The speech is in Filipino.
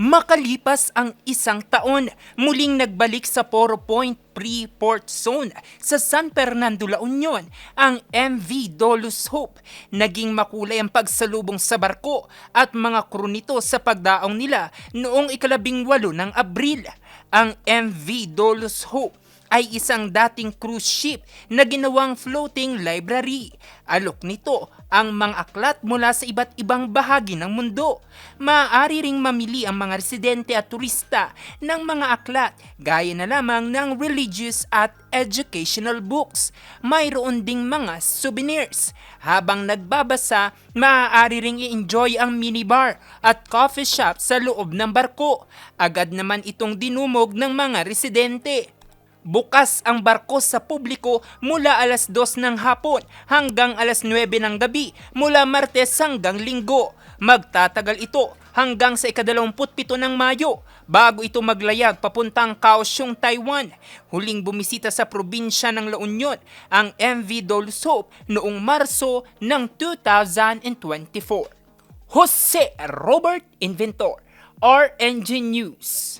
Makalipas ang isang taon, muling nagbalik sa Poro Point Pre-Port Zone sa San Fernando, La Union ang MV Dolus Hope. Naging makulay ang pagsalubong sa barko at mga crew nito sa pagdaong nila noong ikalabing walo ng Abril. Ang MV Dolus Hope ay isang dating cruise ship na ginawang floating library. Alok nito ang mga aklat mula sa iba't ibang bahagi ng mundo. Maaari ring mamili ang mga residente at turista ng mga aklat gaya na lamang ng religious at educational books. Mayroon ding mga souvenirs. Habang nagbabasa, maaari ring i-enjoy ang minibar at coffee shop sa loob ng barko. Agad naman itong dinumog ng mga residente. Bukas ang barko sa publiko mula alas 2 ng hapon hanggang alas 9 ng gabi mula Martes hanggang Linggo. Magtatagal ito hanggang sa ikadalawamputpito ng Mayo bago ito maglayag papuntang Kaohsiung, Taiwan. Huling bumisita sa probinsya ng La Union ang MV Dolsop noong Marso ng 2024. Jose Robert Inventor, RNG News.